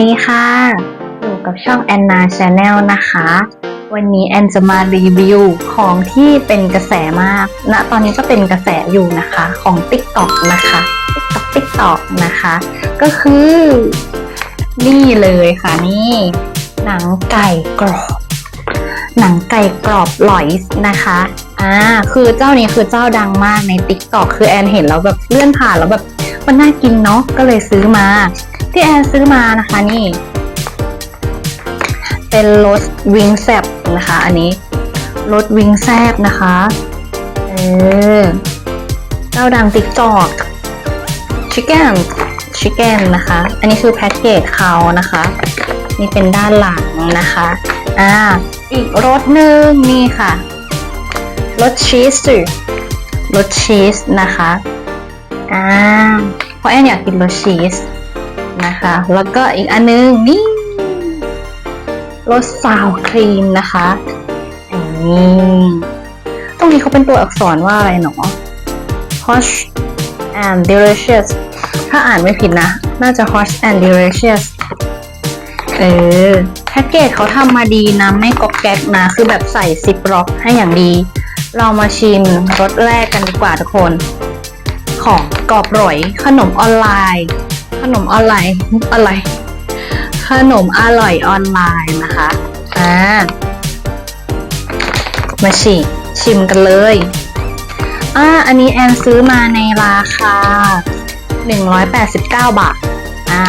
ดีค่ะอยู่กับช่องแอนนาชาแนลนะคะ วันนี้แอนจะมารีวิวของที่เป็นกระแสมากณตอนนี้ก็เป็นกระแสอยู่นะคะของ TikTok นะคะ TikTok TikTok นะคะ ก็คือ นี่เลยค่ะนี่ หนังไก่กรอบ หนังไก่กรอบหลอยนะคะอ่าคือเจ้านี้คือเจ้าดังมากใน TikTok คือแอนเห็นแล้วแบบเลื่อนผ่านแล้วแบบมันน่ากินเนาะก็เลยซื้อมา ที่แอนซื้อมานะคะนี่ เป็นรสวิงแซบนะคะ อันนี้รสวิงแซบนะคะเออเจ้าดัง TikTok ชิคเก้นชิคเก้นนะคะ อันนี้คือแพ็กเกจเขานะคะนี่เป็นด้านหลังนะคะอ่าอีกรสหนึ่งนี่ค่ะรสชีสรสชีสนะคะอ่าเพราะแอนอยากกินรสชีส นะคะ แล้วก็อีกอันนึงนี่รสซาวครีมนะคะนี่ตรงนี้เขาเป็นตัวอักษรว่าอะไรหนอ hot and delicious ถ้าอ่านไม่ผิดนะ น่าจะ hot and delicious เออแพ็กเกจเขาทำมาดีนะ ไม่ก๊อกแก๊กนะ คือแบบใส่ซิปล็อกให้อย่างดี เรามาชิมรสแรกกันดีกว่าทุกคน ของกรอบร่อยขนมออนไลน์ ขนมออนไลน์อะไรขนมอร่อยออนไลน์นะคะอ่ามาชิชิมกันเลยอ่าอันนี้แอนซื้อมาในราคา 189 บาทอ่า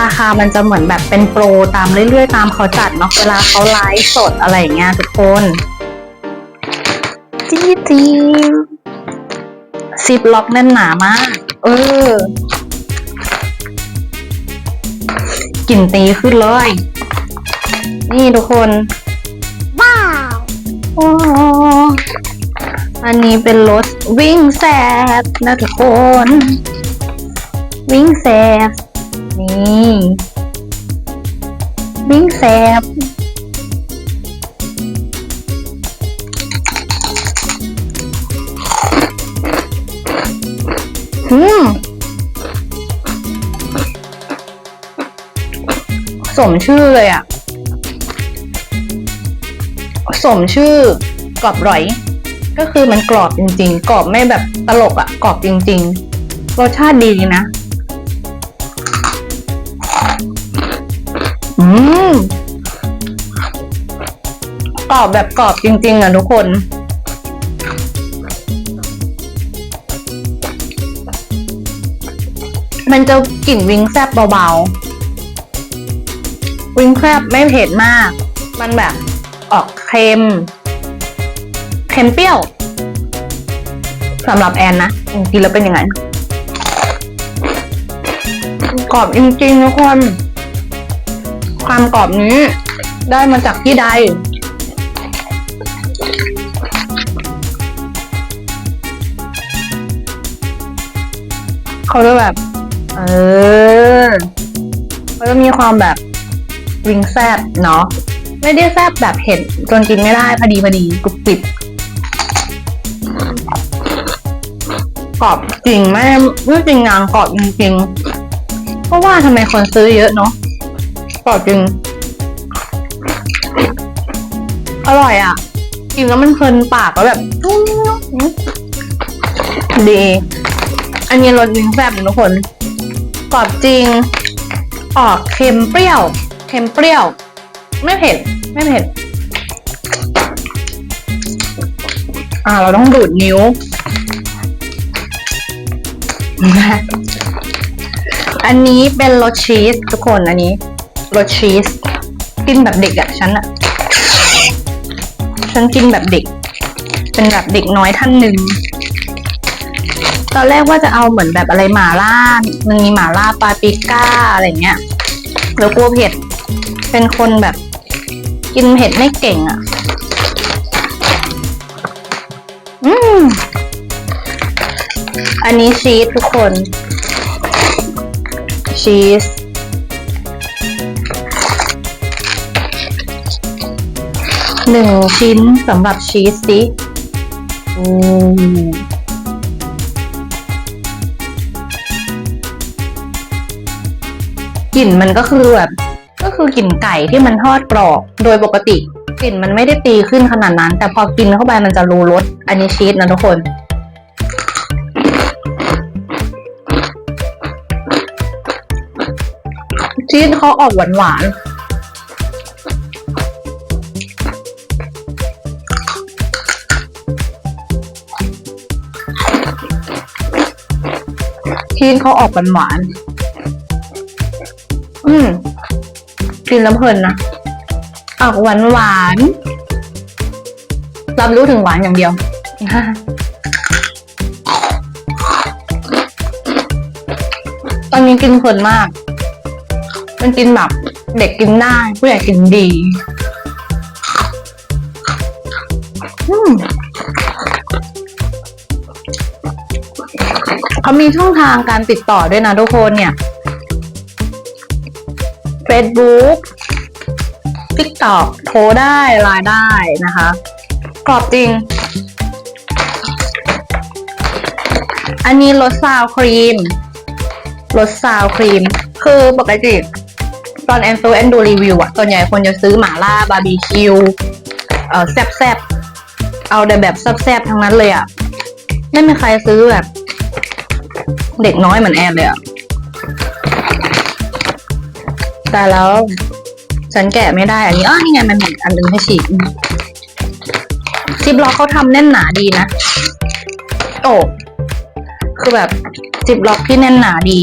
ราคามันจะเหมือนแบบเป็นโปรตามเรื่อยๆ ตามเขาจัดเนาะเวลาเขาไลฟ์สดอะไรอย่างเงี้ยทุกคนจี๊ดจีดซิปล็อกแน่นหนามาก เออ กลิ่นตีขึ้นเลย นี่ทุกคน ว้าวโอ้อันนี้เป็นรถวิ่งแซบนะทุกคน วิ่งแซบนี่วิ่งแซบ สมชื่อเลยอะสมชื่อกรอบร่อย ก็คือมันกรอบจริง ๆ กรอบไม่แบบตลกอะกรอบจริง ๆ รสชาติดีนะ อืมกรอบแบบกรอบจริง ๆอะทุกคนมันจะกลิ่นวิงแซบเบาๆ วิงแซบไม่เผ็ดมาก มันแบบออกเค็ม เค็มเปรี้ยวสำหรับแอนนะกินแล้วเป็นยังไงกรอบจริงๆทุกคน ความกรอบนี้ ได้มาจากที่ใด เขาจะแบบ เออเขาจะมีความแบบ วิงแซบเนาะไม่ได้แซบแบบเผ็ดจนกินไม่ได้พอดีพอดีกรุบกริบกรอบจริงไม่ไม่จริงงานกรอบจริงๆเพราะว่าทำไมคนซื้อเยอะเนาะกรอบจริง อร่อยอะกินแล้วมันเพลินปากแล้วแบบดี อันนี้รสวิงแซบทุกคนกรอบจริง ออกเค็มเปรี้ยว เค็มเปรี้ยว ไม่เผ็ด ไม่เผ็ด อ่า เราต้องดูดนิ้วอันนี้เป็นรสชีสทุกคนอันนี้รสชีส กินแบบเด็กอะฉันอะฉันกินแบบเด็ก เป็นแบบเด็กน้อยท่านหนึ่งตอนแรกว่าจะเอาเหมือนแบบอะไรหมาล่ามันมีหมาล่าปาปริก้าอะไรเงี้ยแล้วกลัวเผ็ด เป็นคนแบบกินเผ็ดไม่เก่งอะ่ะ อืม อันนี้ชีสทุกคน ชีส หนึ่งชิ้นสำหรับชีสสิอืมกลิ่นมันก็คือแบบ ก็คือกลิ่นไก่ที่มันทอดกรอบ โดยปกติกลิ่นมันไม่ได้ตีขึ้นขนาดนั้น แต่พอกินเข้าไปมันจะรู้รส อันนี้ชีสนะทุกคน ชีสเขาออกหวานหวานชีสเขาออกหวานหวาน อืม กินแล้วเพลินนะออกหวานหวานรับรู้ถึงหวานอย่างเดียวตอนนี้กินเพลินมาก มันกินแบบเด็กกินได้ผู้ใหญ่กินดีเขามีช่องทางการติดต่อด้วยนะทุกคนเนี่ย Facebook TikTok โทรได้ไลน์ได้นะคะ กรอบจริง อันนี้รสซาวครีมรสซาวครีม คือปกติตอนแอนซูแอนดูรีวิวอะส่วนใหญ่คนจะซื้อหมาล่าบาร์บีคิวเอ่อแซบๆ เอาแต่แบบแซบๆ ทั้งนั้นเลยอะไม่มีใครซื้อแบบ เด็กน้อยเหมือนแอนเลยอะ แต่แล้ว ฉันแกะไม่ได้ อันนี้อ้อนี่ไงมันมีอันนึงให้ฉีกซิปล็อกเขาทำแน่นหนาดีนะโอ้คือแบบซิปล็อกที่แน่นหนาดี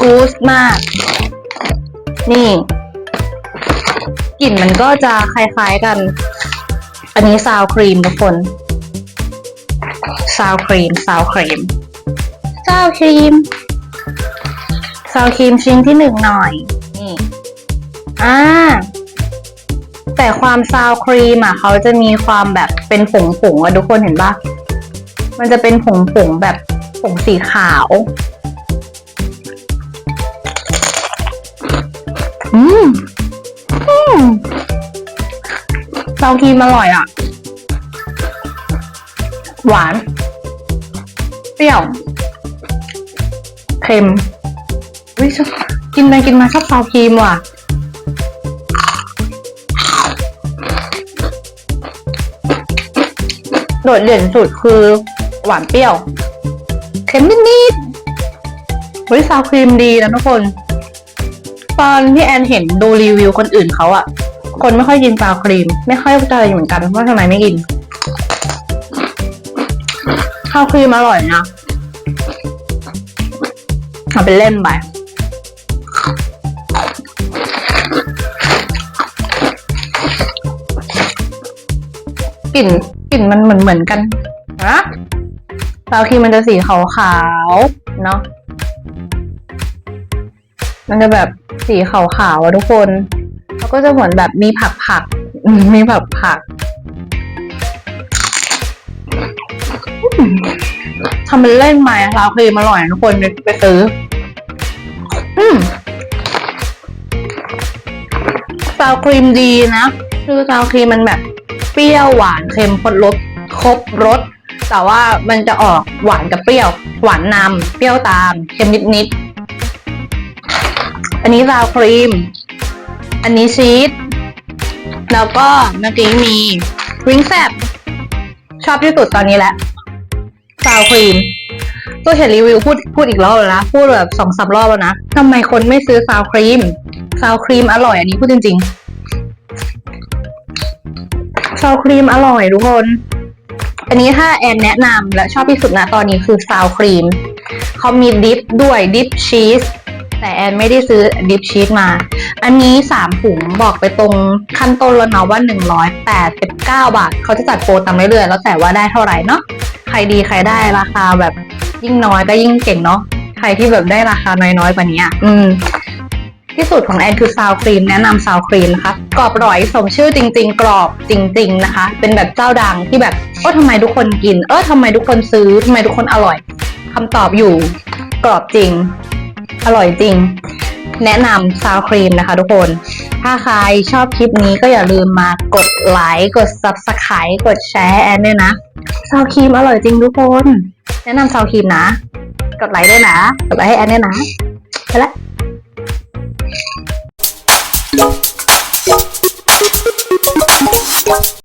กูสมาก นี่กลิ่นมันก็จะคล้ายๆกัน อันนี้ซาวครีมทุกคน ซาวครีม ซาวครีม ซาวครีม ซาวครีมชิ้นที่หนึ่งหน่อย นี่อ่าแต่ความซาวครีมอะเขาจะมีความแบบเป็นผงผงๆอะทุกคนเห็นปะมันจะเป็นผงผงๆแบบผงสีขาว อืมอืมซาวครีมอร่อยอะ หวาน เปรี้ยว เค็มวิชอบ กินไปกินมาชอบซาวครีมว่ะ โดดเด่นสุดคือหวานเปรี้ยว เค็มนิดๆเฮ้ยซาวครีมดีนะทุกคน ตอนที่แอนเห็นดูรีวิวคนอื่นเขาอะคนไม่ค่อยกินซาวครีม ไม่ค่อยเข้าใจเหมือนกันว่าทำไมไม่กินซาวครีมอร่อยนะเอาไปเล่นไป ลิ่นกลิ่นมันเหมือนเหมือนกันนะซาวครีมมันจะสีขาวๆเนาะมันจะแบบสีขาวๆอะทุกคนแล้วก็จะเหมือนแบบมีผักผักมีผักผักทำเป็นเล่นไหมลาวครีมอร่อยทุกคนไปซื้ออืมซาวครีมดีนะคือซาวครีมมันแบบ เปรี้ยวหวานเค็มครบรสครบรสแต่ว่ามันจะออกหวานกับเปรี้ยว หวานนำเปรี้ยวตาม เค็มนิดๆ อันนี้ซาวครีม อันนี้ชีส แล้วก็เมื่อกี้มีวิงแซบชอบที่สุดตอนนี้แหละซาวครีมตัวเห็นรีวิวพูดพูดอีกรอบแล้วนะ พูดแบบสองสามรอบแล้วนะทำไมคนไม่ซื้อซาวครีมซาวครีมอร่อยอันนี้พูดจริง ๆ ซาวครีมอร่อยทุกคน อันนี้ถ้าแอนแนะนำและชอบที่สุดนะตอนนี้คือซาวครีมเขามีดิฟด้วยดิฟชีสแต่แอนไม่ได้ซื้อดิฟชีสมา อันนี้สามถุงบอกไปตรงขั้นต้นแล้วเนาะว่าหนึ่งร้อยแปดสิบเก้าบาท เขาจะจัดโปรตามเรื่อยๆแล้วแต่ว่าได้เท่าไหร่เนาะ ใครดีใครได้ราคาแบบยิ่งน้อยก็ยิ่งเก่งเนาะ ใครที่แบบได้ราคาน้อยๆกว่านี้อะอืม ที่สุดของแอนคือซาวครีมแนะนำซาวครีมนะคะกรอบร่อยสมชื่อจริง ๆ กรอบจริง ๆนะคะ เป็นแบบเจ้าดังที่แบบเออทำไมทุกคนกิน เออทำไมทุกคนซื้อทำไมทุกคนอร่อยคำตอบอยู่ กรอบจริง อร่อยจริง แนะนำซาวครีมนะคะทุกคน ถ้าใครชอบคลิปนี้ก็อย่าลืมมากดไลค์กด subscribe กดแชร์แอนด้วยนะซาวครีมอร่อยจริงทุกคน แนะนำซาวครีมนะ กดไลค์ด้วยนะ กดไลค์ให้แอนด้วยนะไปละ どっどっどっどっどっどっどっどっどっどっどっどっどっどっどっどっ